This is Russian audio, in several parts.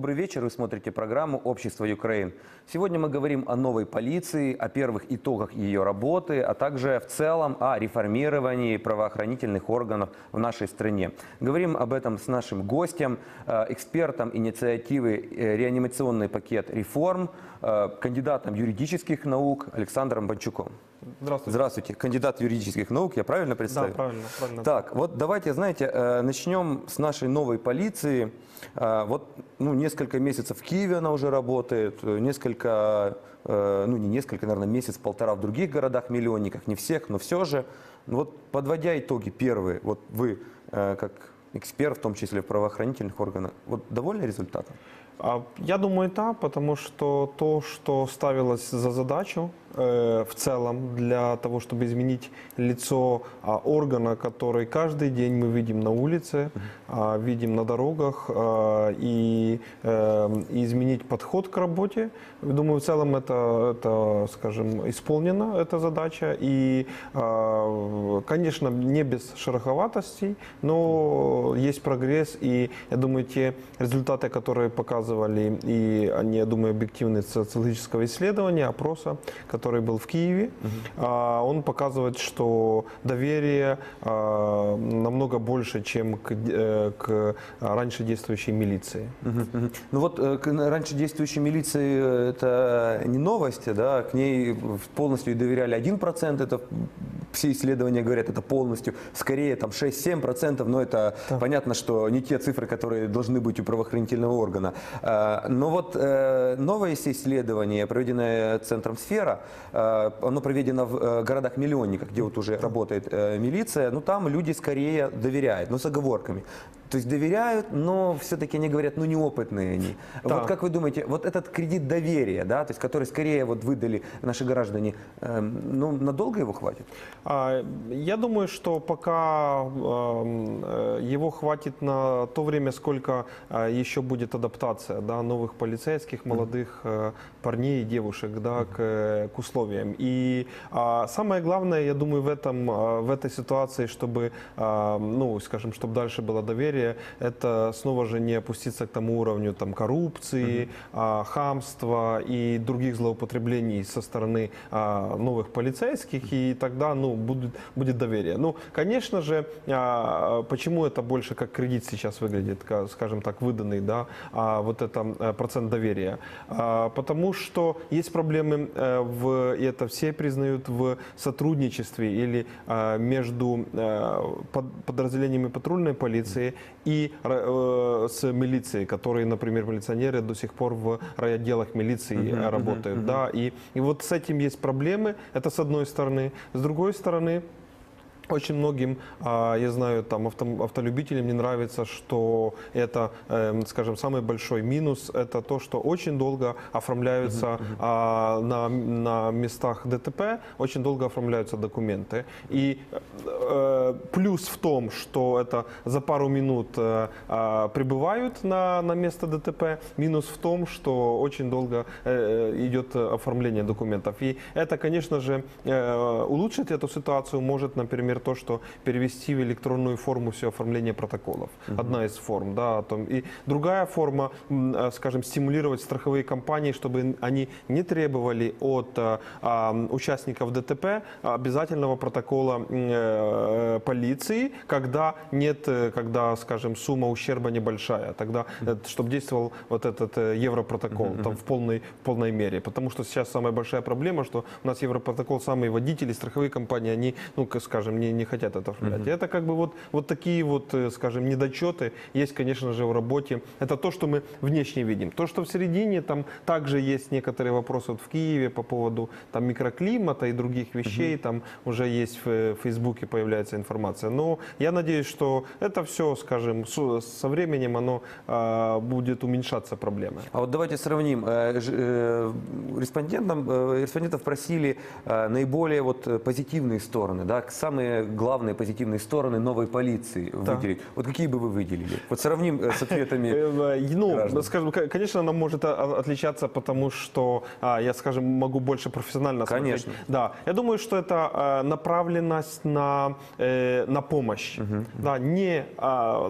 Добрый вечер, вы смотрите программу «Общество Украин». Сегодня мы говорим о новой полиции, о первых итогах ее работы, а также в целом о реформировании правоохранительных органов в нашей стране. Говорим об этом с нашим гостем, э, экспертом инициативы э, «Реанимационный пакет реформ», кандидатом юридических наук Александром Бончуком. Здравствуйте. Здравствуйте, кандидат юридических наук, я правильно Да, представил? правильно, правильно. Так, вот давайте, знаете, э, начнем с нашей новой полиции. Э, Вот ну, несколько месяцев в Киеве она уже работает, э, несколько, э, ну не несколько, наверное, месяц-полтора в других городах-миллионниках, не всех, но все же. Ну, Вот подводя итоги первые, вот вы э, как эксперт, в том числе в правоохранительных органах, вот довольны результатом? А, Я думаю, да, потому что то, что ставилось за задачу э, в целом для того, чтобы изменить лицо а, органа, который каждый день мы видим на улице, а, видим на дорогах, а, и, э, и изменить подход к работе, думаю, в целом это, это скажем, исполнена эта задача. И, конечно, не без шероховатостей, но есть прогресс, и я думаю, те результаты, которые показывали, и они, я думаю, объективны социологического исследования, опроса, который был в Киеве, а, он показывает, что доверие а, намного больше, чем к, э, к раньше действующей милиции. Мгм. Ну вот э, к- раньше действующей милиции э, это не новости, да, к ней полностью доверяли 1%, это все исследования говорят, это полностью, скорее там 6-7%, но это понятно, что не те цифры, которые должны быть у правоохранительного органа. Э, Но вот э, новое исследование, проведенное центром «Сфера», э, оно проведено в э, городах-миллионниках, где вот уже работает э, милиция, ну там люди скорее доверяют, но с оговорками. То есть доверяют, но все-таки они говорят, ну неопытные они. Да. Вот как вы думаете, вот этот кредит доверия, да, то есть который скорее вот выдали наши граждане, эм, ну надолго его хватит? А, Я думаю, что пока эм, э, его хватит на то время, сколько э, еще будет адаптация да, новых полицейских, молодых э, парней и девушек да, к, к условиям. И а, самое главное, я думаю, в, этом, в этой ситуации, чтобы, ну, скажем, чтобы дальше было доверие, это снова же не опуститься к тому уровню там, коррупции, а, хамства и других злоупотреблений со стороны новых полицейских, и тогда ну, будет, будет доверие. Ну, конечно же, а, почему это больше как кредит сейчас выглядит, ка- скажем так, выданный, да, а, вот это э, процент доверия? А, Потому что есть проблемы, э, в, и это все признают, в сотрудничестве или а, между э, под- подразделениями патрульной полиции и с милицией, которые, например, милиционеры до сих пор в райотделах милиции работают. Да, и, и вот с этим есть проблемы, это с одной стороны. С другой стороны, стороны, очень многим, а, я знаю, там авто- автолюбителям не нравится, что это, эм, скажем, самый большой минус, это то, что очень долго оформляются а, на, на местах ДТП, очень долго оформляются документы. И э, плюс в том, что это за пару минут э, а, прибывают на, на место ДТП, минус в том, что очень долго э, идет оформление документов. И это, конечно же, улучшить эту ситуацию может, например, то, что перевести в электронную форму все оформление протоколов. Одна из форм, да. о том. И другая форма, э, скажем, стимулировать страховые компании, чтобы они не требовали от э, а, участников ДТП обязательного протокола м, э, полиции, когда нет, э, когда, скажем, сумма ущерба небольшая, тогда, чтобы действовал вот этот э, европротокол там в полной, в полной мере. Потому что сейчас самая большая проблема, что у нас европротокол, самые водители, страховые компании, они, ну, скажем, не, не хотят это оформлять. И Это как бы вот, вот такие вот, э, скажем, недочеты есть, конечно же, в работе. Это то, что мы внешне видим. То, что в середине, там также есть некоторые вопросы вот в Киеве по поводу там микроклимата и других вещей, там уже есть в э, Фейсбуке появляется информация. Но я надеюсь, что это все, скажем, со, временем оно а, будет уменьшаться проблема. А вот давайте сравним. Э, э, Респондентам, э, респондентов просили э, наиболее вот э, позитивные стороны, да, самые самые главные позитивные стороны новой полиции Да. выделить? Вот какие бы вы выделили? Вот сравним э, с ответами. Э, Ну, скажем, конечно, она может а, а, отличаться, потому что а, я, скажем, могу больше профессионально смотреть. Конечно. Да, я думаю, что это направленность на, э, на помощь. Да, не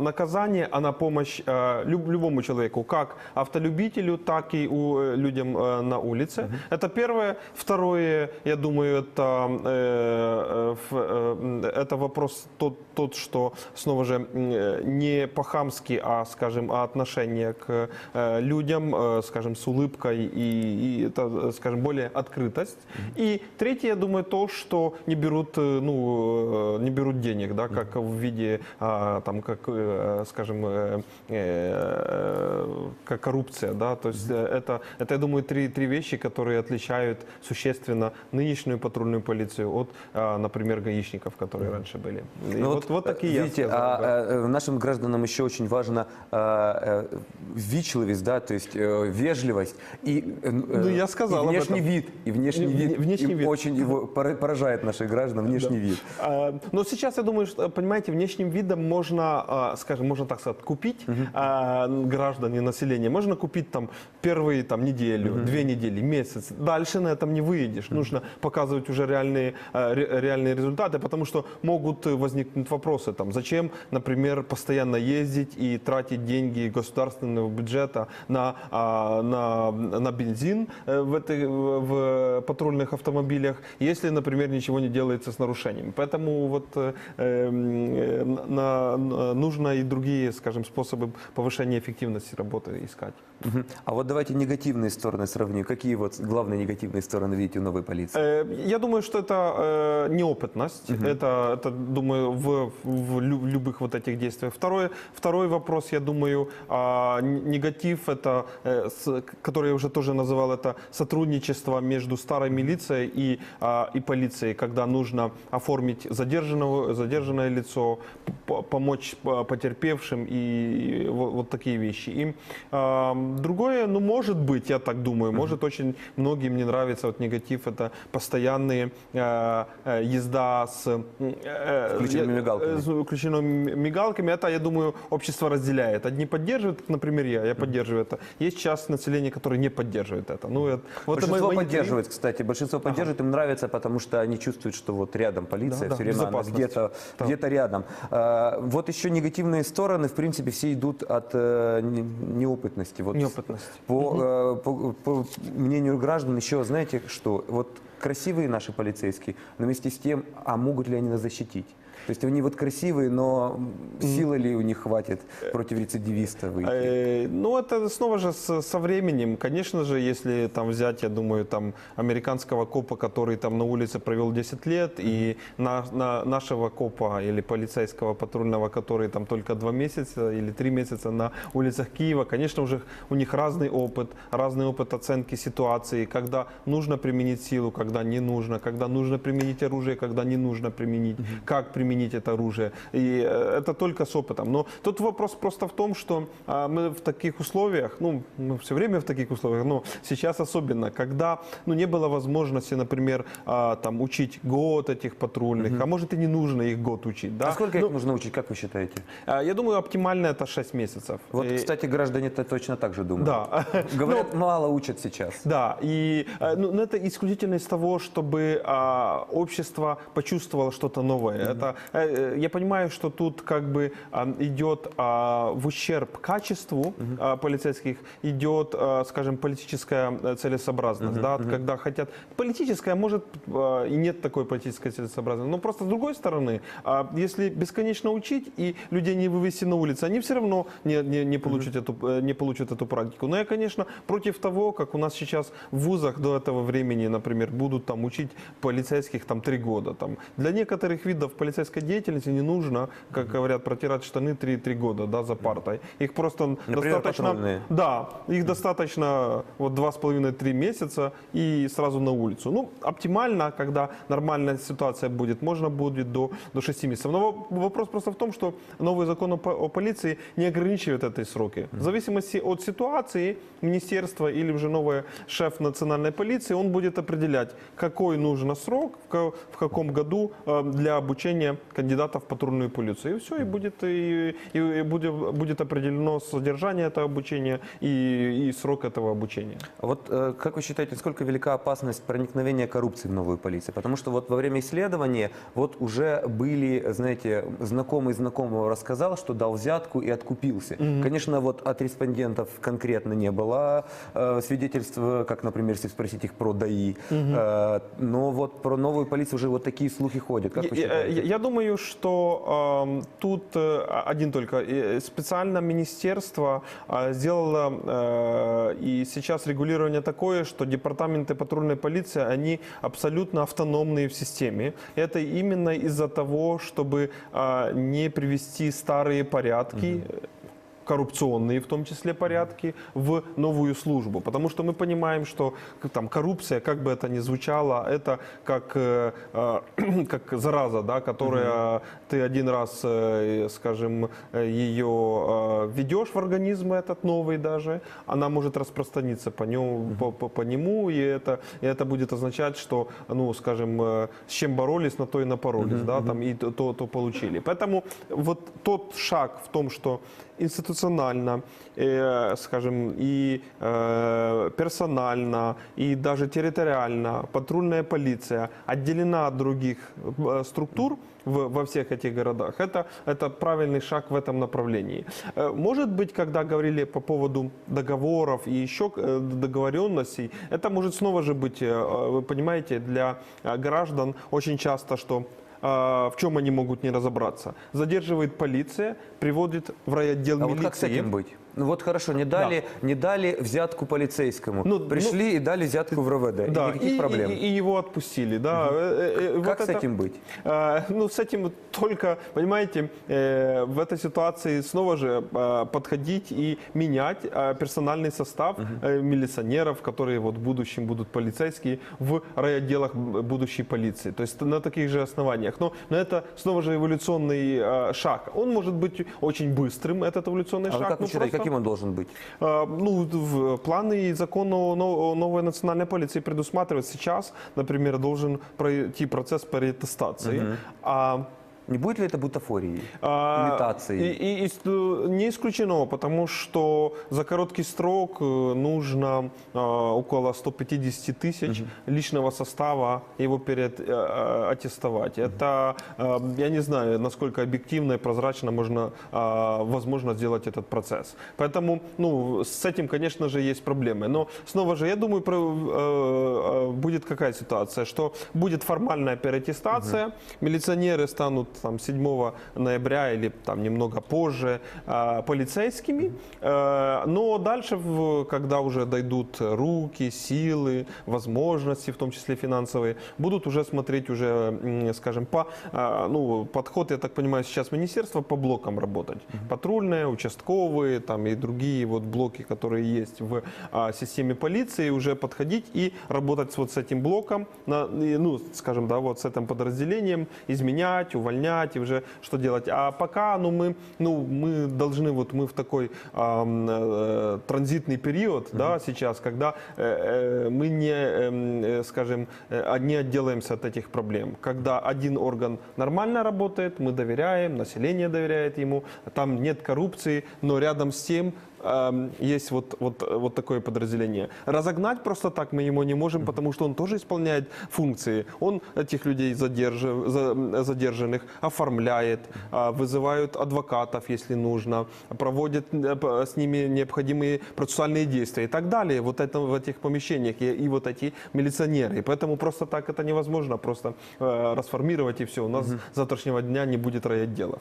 наказание, а на помощь люб- любому человеку, как автолюбителю, так и у, э, людям э, на улице. Это первое. Второе, я думаю, это, э, э, э, это вопрос тот, тот, что снова же не по-хамски, а, скажем, а отношение к э, людям, э, скажем, с улыбкой и, и это, скажем, более открытость. И третье, я думаю, то, что не берут, э, ну, не берут денег, да, как в виде, а, там, как, скажем, как коррупция, да, то есть это, это, я думаю, три, три вещи, которые отличают существенно нынешнюю патрульную полицию от, а, например, гаишников, которые раньше были. И Ну вот, вот такие я Видите, сказал а, э, нашим гражданам еще очень важна э, э, вичливость, да, то есть э, вежливость и, э, Ну, я сказал и внешний вид, и внешний Вне- вид, внешний вид. очень его пора- поражает наших граждан внешний вид. А, Но сейчас я думаю, что, понимаете, внешним видом можно, а, скажем, можно так сказать, купить а, граждан и население. Можно купить там первые там, неделю, две недели, месяц. Дальше на этом не выйдешь. Нужно показывать уже реальные, а, ре- реальные результаты, потому что могут э, возникнуть вопросы. Там, зачем, например, постоянно ездить и тратить деньги государственного бюджета на, а, на, на бензин э, в, этой, в- патрульных автомобилях, если, например, ничего не делается с нарушениями. Поэтому вот э, э, на- нужно и другие, скажем, способы повышения эффективности работы искать. А вот давайте негативные стороны сравним. Какие вот главные негативные стороны видите у новой полиции? Я думаю, что это неопытность. Это, это, думаю, в, в лю- любых вот этих действиях. Второе, второй вопрос, я думаю, а, негатив, это, э, который я уже тоже называл, это сотрудничество между старой милицией и, а, и полицией, когда нужно оформить задержанного, задержанное лицо, помочь а, потерпевшим и вот, вот такие вещи. И другое, ну, может быть, я так думаю, может очень многим не нравится вот негатив, это постоянные э, езда с Включенными э, мигалками. с включенными мигалками. Это, я думаю, общество разделяет. Одни поддерживают, например, я, я поддерживаю это. Есть часть населения, которые не поддерживают это. Ну, это- вот Большинство мои- мои- поддерживает, кстати. Большинство поддерживает, им нравится, потому что они чувствуют, что вот рядом полиция, Да, да, все время она безопасность. где-то Да. где рядом. А, Вот еще негативные стороны, в принципе, все идут от э, не- неопытности. Вот Неопытность. По, э, по, по мнению граждан, еще знаете что? Вот красивые наши полицейские, но вместе с тем, а могут ли они нас защитить? То есть они вот красивые, но силы ли у них хватит против рецидивиста выйти? Э, Ну, это снова же со временем. Конечно же, если там взять, я думаю, там американского копа, который там на улице провел 10 лет, и на, на нашего копа или полицейского патрульного, который там только 2 месяца или 3 месяца на улицах Киева, конечно, уже у них разный опыт, разный опыт оценки ситуации, когда нужно применить силу, когда не нужно, когда нужно применить оружие, когда не нужно применить, как применить это оружие. И э, это только с опытом. Но тут вопрос просто в том, что а, мы в таких условиях, ну, мы все время в таких условиях, но сейчас особенно, когда ну, не было возможности, например, а, там, учить год этих патрульных, а может и не нужно их год учить. Да? а сколько Ну, их нужно учить, как вы считаете? а, Я думаю, оптимально это 6 месяцев. Вот, И- кстати, граждане-то точно так же думают. да. Говорят, мало учат сейчас. Да, и э, ну, ну, это исключительно из того, чтобы а, общество почувствовало что-то новое. Это, э, э, я понимаю, что тут как бы а, идет а, в ущерб качеству а, полицейских, идет, скажем, политическая э, целесообразность, да, когда хотят... Политическая, может, и нет такой политической целесообразности, но просто с другой стороны, если бесконечно учить и людей не вывести на улицу, они все равно не, не, не, получат, эту, э, не получат эту практику. Но я, конечно, против того, как у нас сейчас в вузах до этого времени, например, будут там учить полицейских там три года. Там. Для некоторых видов полицейского полицейской деятельности не нужно, как говорят, протирать штаны 3, года да, за партой. Их просто Например, достаточно... патрульные. Да, их достаточно вот 2,5-3 месяца и сразу на улицу. Ну, оптимально, когда нормальная ситуация будет, можно будет до, до 6 месяцев. Но во- вопрос просто в том, что новый закон о, о полиции не ограничивает эти сроки. В зависимости от ситуации министерства или уже новый шеф национальной полиции, он будет определять, какой нужен срок, в каком году э, для обучения кандидатов в патрульную полицию. И все, и будет, и, и будет, будет определено содержание этого обучения и, и срок этого обучения. А Вот э, как вы считаете, насколько велика опасность проникновения коррупции в новую полицию? Потому что вот во время исследования вот уже были, знаете, знакомый знакомого рассказал, что дал взятку и откупился. Конечно, вот от респондентов конкретно не было э, свидетельств, э, как, например, если спросить их про ДАИ. Э, но вот про новую полицию уже вот такие слухи ходят. Как вы Я- считаете? Я, я думаю, что эм, тут э, один только э, специально министерство э, сделало э, и сейчас регулирование такое, что департаменты патрульной полиции они абсолютно автономные в системе. Это именно из-за того, чтобы э, не привести старые порядки коррупционные в том числе порядки в новую службу. Потому что мы понимаем, что там коррупция, как бы это ни звучало, это как, э, э, как зараза, да, которая ты один раз, э, скажем, ее э, ведешь в организм этот новый даже, она может распространиться по нему, по, по- по нему и, это, и это будет означать, что, ну, скажем, э, с чем боролись, на то и напоролись, да, там и то, то, получили. Поэтому вот тот шаг в том, что институционально, э, скажем, и э, персонально, и даже территориально патрульная полиция отделена от других э, структур в- во всех этих городах. Это, это правильный шаг в этом направлении. Может быть, когда говорили по поводу договоров и еще договоренностей, это может снова же быть, вы понимаете, для граждан очень часто, что в чем они могут не разобраться. Задерживает полиция, приводит в райотдел А милиции. вот как с этим быть? Ну вот хорошо, не дали, не дали взятку полицейскому. Ну, Пришли и дали взятку в РВД. и Да, никаких и, проблем. и- и его отпустили, да. Э, э, э, как вот с это- этим быть? Э, Ну, с этим только, понимаете, э, в этой ситуации снова же э, подходить и менять э, персональный состав э, милиционеров, которые вот в будущем будут полицейские, в райотделах будущей полиции. То есть на таких же основаниях. Но, но это снова же эволюционный э, шаг. Он может быть очень быстрым, этот эволюционный А шаг. как ну, считаете, каким он должен быть? Ну, в планы и закон о новой национальной полиции предусматривает сейчас, например, должен пройти процесс переаттестации. А Не будет ли это бутафорией? а, Имитацией? И, и- и с- не исключено, потому что за короткий срок э, нужно а, около 150 тысяч личного состава его переаттестовать. Это, а, я не знаю, насколько объективно и прозрачно можно, а, возможно сделать этот процесс. Поэтому ну, с этим, конечно же, есть проблемы. Но снова же, я думаю, про- э, э, будет какая ситуация, что будет формальная переаттестация, милиционеры станут там 7 ноября или там немного позже э, полицейскими, Э, но дальше, когда уже дойдут руки, силы, возможности, в том числе финансовые, будут уже смотреть уже, скажем, по, э, ну, подход, я так понимаю, сейчас министерство по блокам работать. Патрульные, участковые, там и другие вот блоки, которые есть в а, системе полиции, уже подходить и работать вот с этим блоком, ну, скажем, да, вот с этим подразделением, изменять, увольнять и уже что делать. А пока, ну, мы, ну, мы должны, вот мы в такой э, транзитный период, да, сейчас, когда э, э, мы не, эм, э, скажем, э, не отделаемся от этих проблем. Когда один орган нормально работает, мы доверяем, население доверяет ему, там нет коррупции, но рядом с тем эм, есть вот, вот, вот такое подразделение. Разогнать просто так мы его не можем, потому что он тоже исполняет функции. Он этих людей задержи- за- задержанных оформляет, а, вызывают адвокатов, если нужно, проводит э, с ними необходимые процессуальные действия и так далее. Вот это в этих помещениях и, и вот эти милиционеры. И поэтому просто так это невозможно просто э, расформировать и все. У нас с завтрашнего дня не будет райотделов.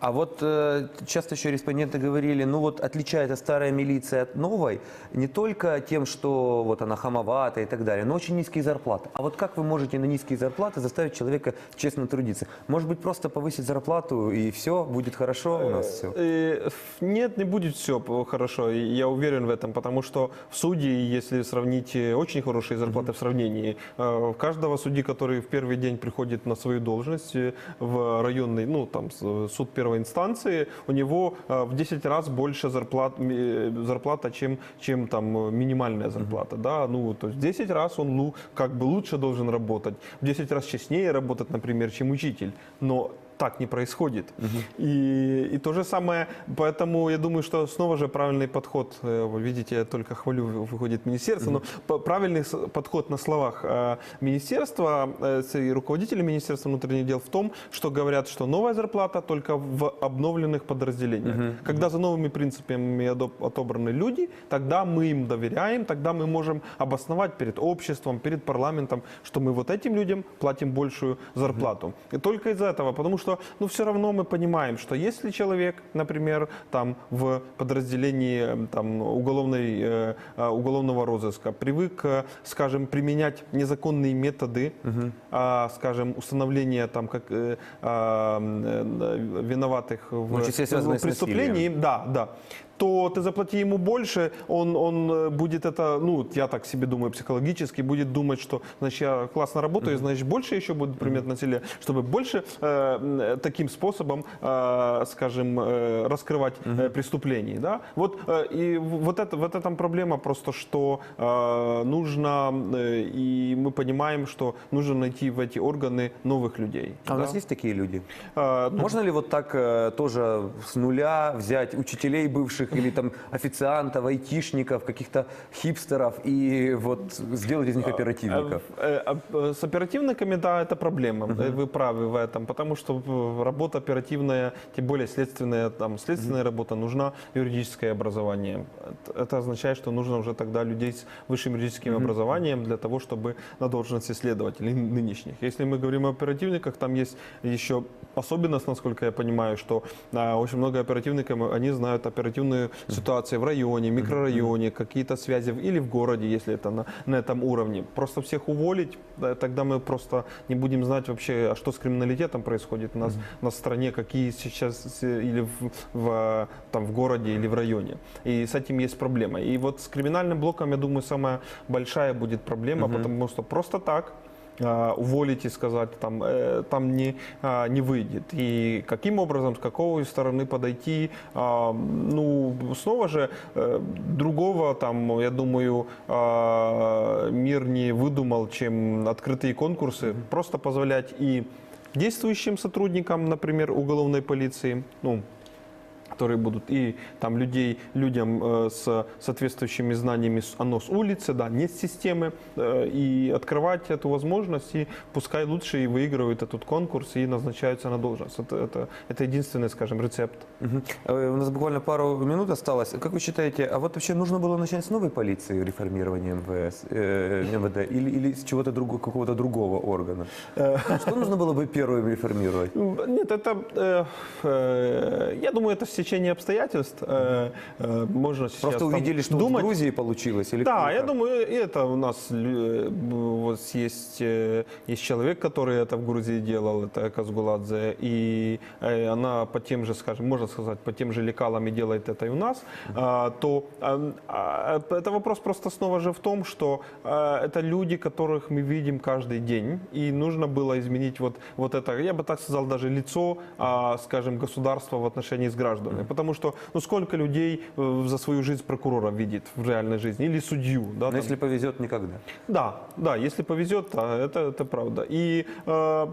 А вот э, часто еще респонденты говорили, ну вот отличается старая милиция от новой не только тем, что вот она хамовата и так далее, но очень низкие зарплаты. А вот как вы можете на низкие зарплаты заставить человека честно трудиться? Может быть, просто повысить зарплату и все, будет хорошо у нас все? Э, Нет, не будет все хорошо, я уверен в этом, потому что в суде, если сравнить э, очень хорошие зарплаты в сравнении, э, каждого судьи, который в первый день приходит на свою должность э, в районный, ну там суд первой инстанции, у него э, в 10 раз больше зарплат, э, зарплата, чем, чем там э, минимальная зарплата, да, ну то есть в 10 раз он ну, как бы лучше должен работать, в 10 раз честнее работать, например, чем учитель, но так не происходит. И, и то же самое, поэтому я думаю, что снова же правильный подход, э, вы видите, я только хвалю, выходит министерство, но по- правильный подход на словах э, министерства э, и руководители Министерства внутренних дел в том, что говорят, что новая зарплата только в обновленных подразделениях. Когда за новыми принципами отобраны люди, тогда мы им доверяем, тогда мы можем обосновать перед обществом, перед парламентом, что мы вот этим людям платим большую зарплату. И только из-за этого, потому что, ну, все равно мы понимаем, что если человек, например, там в подразделении там, уголовной, э, э, уголовного розыска привык, э, скажем, применять незаконные методы, а, скажем, установления там как э, а, э, виноватых в, Ну, в преступлении, да, да то ты заплати ему больше, он, он будет это, ну, я так себе думаю, психологически, будет думать, что, значит, я классно работаю, значит, больше еще будет примет на теле, чтобы больше э, таким способом, э, скажем, э, раскрывать э, преступлений, да. Вот, э, и вот, это, вот этом проблема просто, что э, нужно, э, и мы понимаем, что нужно найти в эти органы новых людей. А у да. нас есть такие люди? Э, ну, Можно ли вот так э, тоже с нуля взять учителей бывших или там официантов, айтишников, каких-то хипстеров и вот сделать из них оперативников? Э, э, э, С оперативниками, да, это проблема. Э, Вы правы в этом, потому что э, работа оперативная, тем более следственная, там, следственная работа, нужна юридическое образование. Это- означает, что нужно уже тогда людей с высшим юридическим образованием для того, чтобы на должности следователей нынешних. Если мы говорим о оперативниках, там есть еще особенность, насколько я понимаю, что а, очень много оперативников, они знают оперативную ситуацию в районе, микрорайоне, какие-то связи в- или в городе, если это на, на этом уровне. Просто всех уволить, да, тогда мы просто не будем знать вообще, а что с криминалитетом происходит нас на стране, какие сейчас или в, в, там, в городе или в районе. И с этим есть проблема. И вот с криминальным блоком, я думаю, самая большая будет проблема, потому что просто так а, уволить и сказать, там, э, там не, а, не выйдет. И каким образом, с какой стороны подойти, а, ну, снова же, э, другого там, я думаю, мир не выдумал, чем открытые конкурсы, просто позволять и действующим сотрудникам, например, уголовной полиции, ну, которые будут и там людей, людям э, с соответствующими знаниями оно с улицы, да, не с системы, э, и открывать эту возможность, и пускай лучшие выигрывают этот конкурс и назначаются на должность. Это, это, это единственный, скажем, рецепт. Э, У нас буквально пару минут осталось. Как вы считаете, а вот вообще нужно было начать с новой полиции реформирование МВС, э, МВД или, или с чего-то другого, какого-то другого органа? Что нужно было бы первым реформировать? Нет, это, э, э, я думаю, это стечение обстоятельств. Э, э, можно сейчас Просто там увидели, что вот в думать. Грузии получилось? Или Да, как? я думаю, это у нас э, вот есть, э, есть человек, который это в Грузии делал, это Казгуладзе, и э, она по тем же, скажем, можно сказать, по тем же лекалам и делает это и у нас, а, то а, а, это вопрос просто снова же в том, что а, это люди, которых мы видим каждый день, и нужно было изменить вот, вот это, я бы так сказал, даже лицо, а, скажем, государства в отношении с гражданами, потому что, ну, сколько людей э, за свою жизнь прокурора видит в реальной жизни, или судью, да, Но там. если повезет, никогда. Да, да, если повезет, да, это, это правда. И э,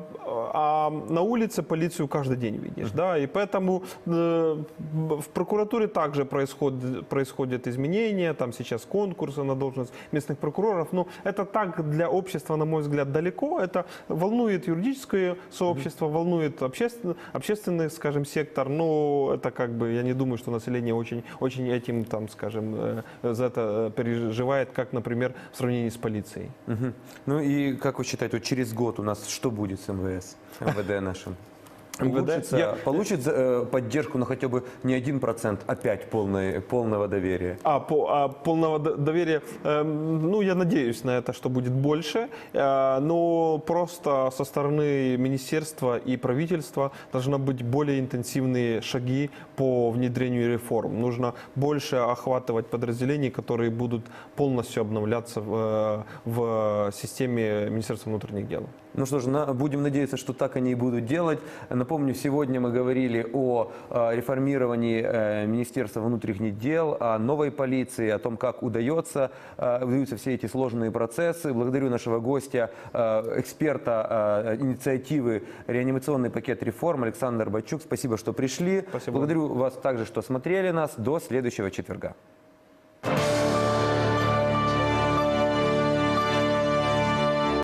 а на улице полицию каждый день видишь, да, и поэтому э, в прокуратуре также происходит, происходят изменения, там сейчас конкурсы на должность местных прокуроров, но это так для общества, на мой взгляд, далеко, это волнует юридическое сообщество, волнует общественный, общественный, скажем, сектор, но это как бы, я не думаю, что население очень, очень этим, там, скажем, э, за это э, переживает, как, например, в сравнении с полицией. Мгм. Ну и как вы считаете, вот через год у нас что будет с МВС, МВД нашим? МВД. улучшится, Я- получит э, поддержку, ну хотя бы не 1%, а 5% полной, полного доверия? А, по, а полного доверия, эм, ну, я надеюсь на это, что будет больше, э, но просто со стороны министерства и правительства должны быть более интенсивные шаги по внедрению реформ. Нужно больше охватывать подразделений, которые будут полностью обновляться в, э, в системе Министерства внутренних дел. Ну что ж, на- будем надеяться, что так они и будут делать. Напомню, сегодня мы говорили о э, реформировании э, Министерства внутренних дел, о новой полиции, о том, как удается, э, удаются все эти сложные процессы. Благодарю нашего гостя, э, эксперта э, инициативы «Реанимационный пакет реформ» Александр Бачук. Спасибо, что пришли. Спасибо. Вас также, что смотрели нас. До следующего четверга.